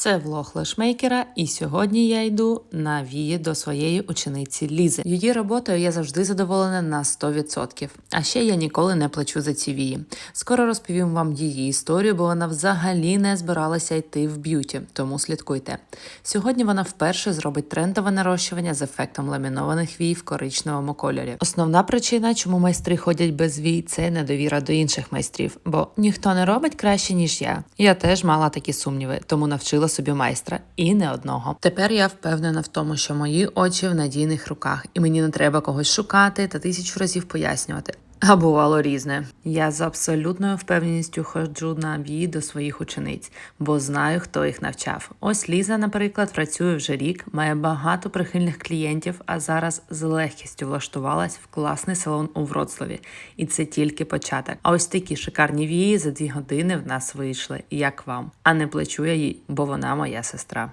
Це влог лешмейкера, і сьогодні я йду на вії до своєї учениці Лізи. Її роботою я завжди задоволена на 100%. А ще я ніколи не плачу за ці вії. Скоро розповім вам її історію, бо вона взагалі не збиралася йти в б'юті, тому слідкуйте. Сьогодні вона вперше зробить трендове нарощування з ефектом ламінованих вій в коричневому кольорі. Основна причина, чому майстри ходять без вій, це недовіра до інших майстрів, бо ніхто не робить краще ніж я. Я теж мала такі сумніви, тому навчила собі майстра і не одного. Тепер я впевнена в тому, що мої очі в надійних руках, і мені не треба когось шукати та тисячу разів пояснювати. А бувало різне. Я з абсолютною впевненістю ходжу на вії до своїх учениць, бо знаю, хто їх навчав. Ось Ліза, наприклад, працює вже рік, має багато прихильних клієнтів, а зараз з легкістю влаштувалась в класний салон у Вроцлаві. І це тільки початок. А ось такі шикарні вії за дві години в нас вийшли. Як вам? А не плачу я їй, бо вона моя сестра.